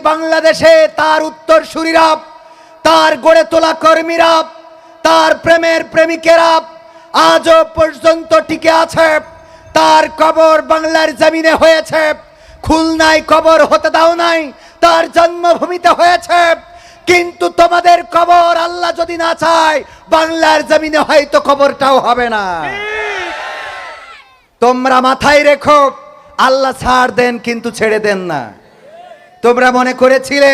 বাংলাদেশে তার উত্তর উত্তরসূরিরা, তার গড়ে তোলা কর্মীরা, তার প্রেমের প্রেমিকেরা আজও পর্যন্ত টিকে আছে। তার কবর বাংলার জমিনে হয়েছে। খুলনায় কবর হতে দাও নাই, তার জন্মভূমিতে হয়েছে। কিন্তু তোমাদের কবর আল্লাহ যদি না চায়, বাংলার জমিনে হয়তো কবরটাও হবে না। তোমরা মাথায় রেখো, আল্লাহ ছাড় দেন কিন্তু ছেড়ে দেন না। তোমরা মনে করেছিলে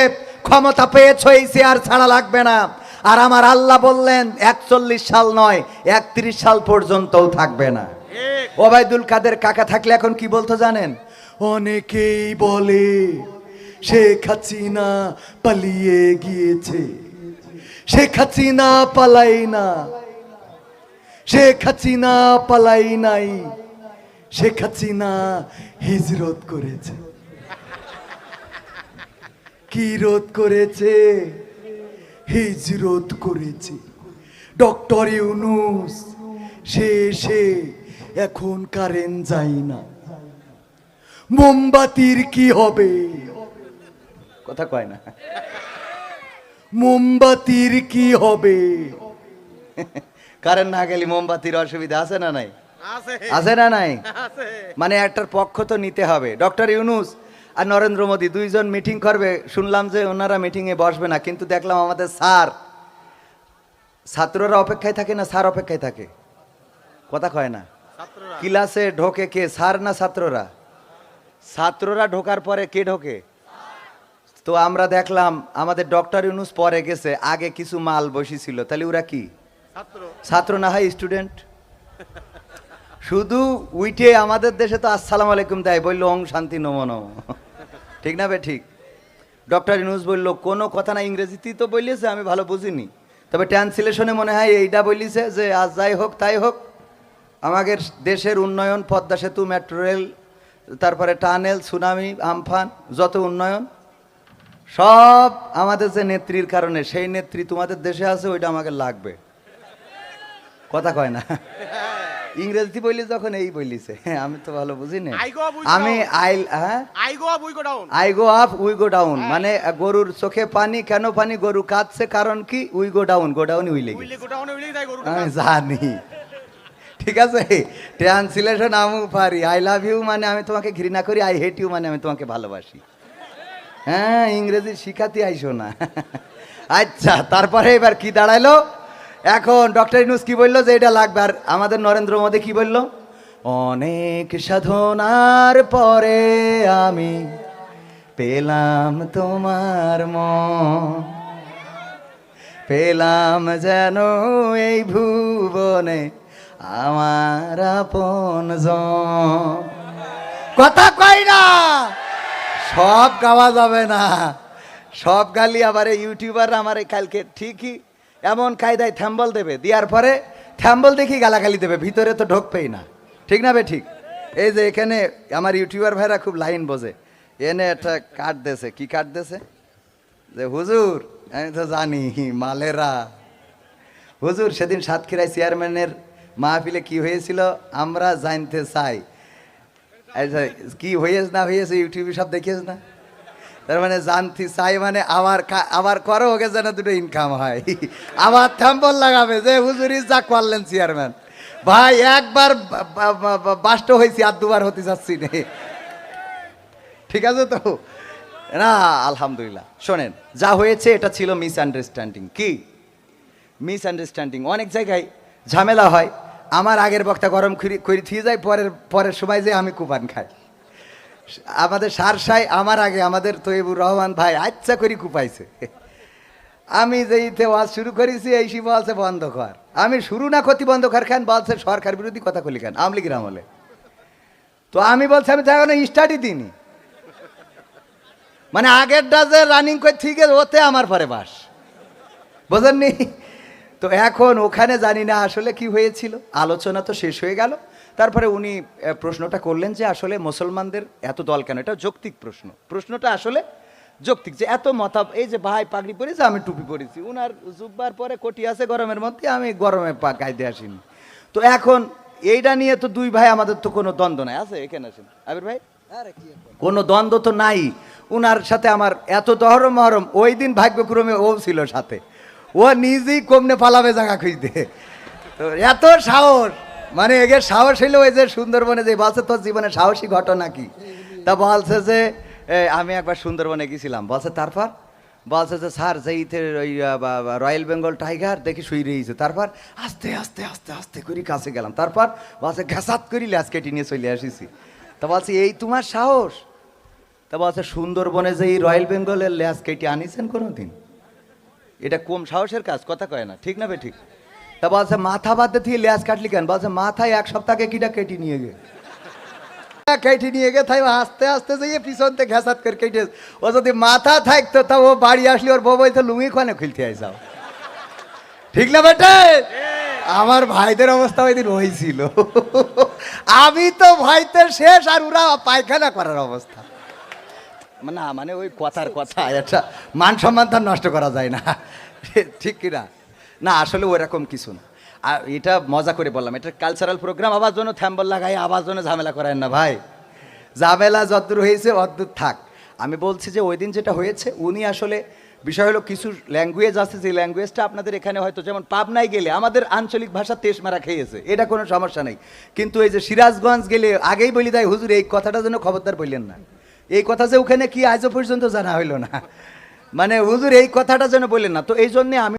ক্ষমতা পেয়েছ এই চেয়ার ছাড়া লাগবে না। আর আমার আল্লাহ বললেন একচল্লিশ সাল নয় একত্রিশ সাল পর্যন্তও থাকবে না। ওবায়দুল কাদের কাকা থাকলে এখন কি বলতো জানেন? অনেকেই বলে শেখ হাসিনা পালিয়ে গিয়েছে। শেখ হাসিনা পালাই না। শেখ হাসিনা পালাই নাই। শেখ হাসিনা হিজরত করেছে। কি রোধ করেছে? হিজরত করেছে। ডক্টর ইউনুস সে সে এখন কারেন্ট যাই না মোমবাতির কি হবে? কথা কয় না। মোমবাতির কি হবে? কারেন্ট না গেলে মোমবাতির অসুবিধা আছে না নাই? আছে। আছে না নাই? মানে একটার পক্ষ তো নিতে হবে। ডক্টর ইউনুস আর নরেন্দ্র মোদী দুইজন মিটিং করবে শুনলাম যে ওনারা মিটিংয়ে বসবে না কিন্তু দেখলাম আমাদের স্যার ছাত্ররা অপেক্ষায় থাকে না স্যার অপেক্ষায় থাকে। কথা কয় না। ক্লাসে ঢোকে কে স্যার না ছাত্ররা? ছাত্ররা ঢোকার পরে কে ঢোকে? তো আমরা দেখলাম আমাদের ডক্টর ইউনুস পরে গেছে আগে কিছু মাল বসেছিল তাহলে ওরা কি? ছাত্র না হয় স্টুডেন্ট? শুধু উইটে আমাদের দেশে তো আসসালাম আলাইকুম দেয় বলল ওং শান্তি নম নম। ঠিক না বে, ঠিক? ডক্টর ইনুস বলল, কোনো কথা না, ইংরেজিতেই তো বলিয়েছে, আমি ভালো বুঝিনি। তবে ট্রান্সলেশনে মনে হয় এইটা বলিছে যে, আজ যাই হোক, তাই হোক, আমাদের দেশের উন্নয়ন, পদ্মা সেতু, মেট্রো রেল, তারপরে টানেল, সুনামি, আমফান, যত উন্নয়ন, সব আমাদের যে নেত্রীর কারণে, সেই নেত্রী তোমাদের দেশে আছে ওইটা আমাকে লাগবে। কথা কয় না। ইংরেজি বললি যখন এই বলিছে হ্যাঁ, আমি তো ভালো বুঝি না আমি. আইল হ্যাঁ? I go up we go down I go up we go down মানে গরুর চোখে পানি কেন পানি? গরু কাঁদছে কারণ কি? We go down go down Willey উইলে গো ডাউন উইলে তাই গরু আমি জানি। ঠিক আছে? ট্রান্সলেশন আমি পারি। আই লাভ ইউ মানে আমি তোমাকে ঘৃণা করি আই হেট ইউ মানে আমি তোমাকে ভালোবাসি। হ্যাঁ ইংরেজি শিখাতে আইসো না। আচ্ছা তারপরে এবার কি দাঁড়াইলো? এখন ডক্টর ইনুস কি বলল যে এটা লাগবে? আর আমাদের নরেন্দ্র মোদী কি বলল? অনেক সাধনার পরে আমি পেলাম তোমার মন। পেলাম যেন এই ভুবনে আমার আপন কথা কই না? সব গাওয়া যাবে না। সব গালি আবার ইউটিউবার আমার এই কালকে ঠিকই এমন কায়দায় থ্যাম্বল দেবে, দেওয়ার পরে থ্যাম্বল দেখি গালাগালি দেবে, ভিতরে তো ঢোকবেই না। ঠিক না বে ঠিক? এই যে এখানে আমার ইউটিউবার ভাইরা খুব লাইন বোঝে। এনে একটা কাট দেছে, কি কাট দেছে? যে হুজুর, আমি তো জানি, মালেরা। হুজুর, সেদিন সাতক্ষীরায় চেয়ারম্যানের মাহফিলে কি হয়েছিল? আমরা জানতে চাই। আচ্ছা কি হয়েছে না হয়েছে, ইউটিউবে সব দেখিস না? তার মানে জানতি চাই মানে আবার কা- আবার করো ওকে যেন দুটো ইনকাম হয়। আবার থ্যাম্পল লাগাবে, যে হুজুরি যা করলেন চেয়ারম্যান ভাই, একবার বাষ্ট হয়েছি আর দুবার হতে যাচ্ছি নে। ঠিক আছে তো? না, আলহামদুলিল্লাহ। শোনেন, যা হয়েছে এটা ছিল মিস আন্ডারস্ট্যান্ডিং কি? মিস আন্ডারস্ট্যান্ডিং অনেক জায়গায় ঝামেলা হয়। আমার আগের বক্তা গরম করি- করে থিয়ে যায়, পরের পরের সময় যে আমি কুপান খাই। আমাদের সারসাই আমার আগে, আমাদের তৈবুর রহমান ভাই আচ্ছা করি কুপাইছে। আমি যেইতে ওয়াজ শুরু করেছি, এই সি বলছে বন্ধ কর। আমি শুরু না ক্ষতি বন্ধ কর খান বলছে সরকার বিরোধী কথা কলি খান আমলিগির আমলে। তো আমি বলছি, আমি এখন স্টাডি দিইনি। মানে আগেরটা যে রানিং করে ঠিক ওতে আমার পরে বাস। বোঝেননি? তো এখন ওখানে জানি না আসলে কি হয়েছিল। আলোচনা তো শেষ হয়ে গেল। তারপরে উনি প্রশ্নটা করলেন যে আসলে মুসলমানদের এত দল কেন? এটা যৌক্তিক প্রশ্ন। প্রশ্নটা আসলে যৌক্তিক যে এত মতা এই যে ভাই পাগড়ি পরেছে আমি টুপি পরেছি উনার জুব্বার পরে কোটি আছে গরমের মধ্যে আমি গরমে পা আসিনি। তো এখন এইটা নিয়ে তো দুই ভাই আমাদের তো কোনো দ্বন্দ্ব নাই। আছে এখানে আসেন আবির ভাই? কোনো দ্বন্দ্ব তো নাই। উনার সাথে আমার এত দহরম মহরম ওই দিন ভাগ্যক্রমে ও ছিল সাথে। ও নিজেই কমনে পালাবে জায়গা খুঁজতে। তো এত সাহস। মানে এগে সাহস হইল ওই যে সুন্দরবনে যে বলছে, তোর জীবনে সাহসী ঘটনা কি? তা বলছে যে আমি একবার সুন্দরবনে গেছিলাম। বলছে, তারপর? বলছে যে, স্যার, যে ইথের ওই রয়্যাল বেঙ্গল টাইগার, দেখি শুই রয়েছে তারপর আস্তে আস্তে আস্তে আস্তে করে কাছে গেলাম। তারপর বলছে ঘেসাত করি ল্যাস কেটে নিয়ে চলে আসিছি। তা বলছে, এই তোমার সাহস? তা বলছে, সুন্দরবনে যে এই রয়্যাল বেঙ্গলের ল্যাস কেটে আনিছেন কোনো দিন এটা কম সাহসের কাজ? কথা কয় না। ঠিক না বে ঠিক? তা বলছে, মাথা বাদ দিয়ে ল্যাস কাটলি কেন? বলছে, মাথায় এক সপ্তাহকে কিটা কেটে নিয়ে গে। কেটে নিয়ে গে, তাই আস্তে আস্তে যাইয়ে পিছন থেকে ঘেসাত করে কেটে ও যদি মাথা থাকতো, তা ও বাড়ি আসলে, ওর বউ বলতো, লুঙ্গি খানে খুলতে আইসাও? ঠিক না বেটে? আমার ভাইদের অবস্থা ওই দিন হয়েছিল আমি তো ভাইতে শেষ আর ওরা পায়খানা করার অবস্থা। না মানে ওই কথার কথা, এটা মান সম্মান নষ্ট করা যায় না। ঠিক কিনা? না, আসলে ওরকম কিছু না। আর এটা মজা করে বললাম, এটা কালচারাল প্রোগ্রাম আবার জন্য থ্যাম্বল লাগাই আবার জন্য ঝামেলা করেন না ভাই। ঝামেলা যতদূর হয়েছে, অদ্দূর থাক। আমি বলছি যে ওই দিন যেটা হয়েছে, উনি আসলে বিষয় হলো কিছু ল্যাঙ্গুয়েজ আছে, যে ল্যাঙ্গুয়েজটা আপনাদের এখানে হয়তো যেমন পাবনায় গেলে আমাদের আঞ্চলিক ভাষা তেস মারা খেয়েছে, এটা কোনো সমস্যা নেই। কিন্তু এই যে সিরাজগঞ্জ গেলে আগেই বলি দেয়, হুজুর, এই কথাটা যেন খবরদার বললেন না। এই কথা যে ওখানে কি আজও পর্যন্ত জানা হইল না। মানে হুজুর, এই কথাটা যেন বললেন না। তো এই জন্যে আমি